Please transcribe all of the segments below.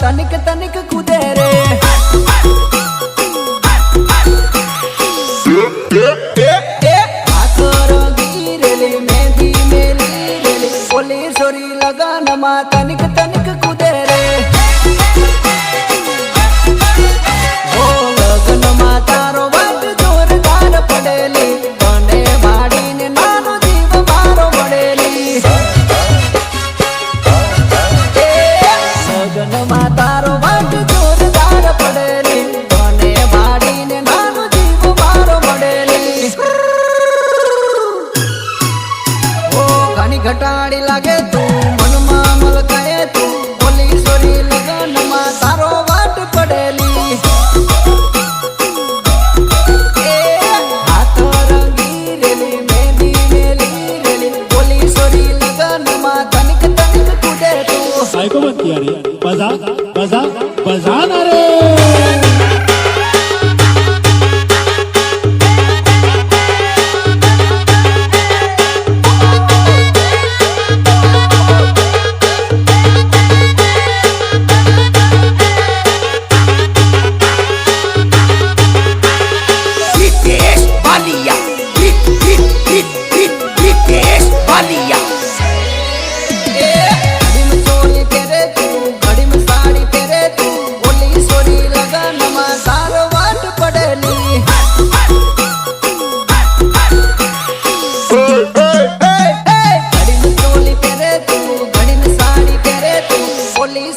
તનિક તનિક કૂદે રે તનિક તનિક મારી ઘટાડી લાગે તું, મનમાં મલકાએ તું બોલી સોરી લગનમાં તારો વાટ પડેલી. હાથ રંગી રેલી મેંદી મેલી રેલી તનિક તનિક બજા બજા બજા ના રે.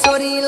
Sorry,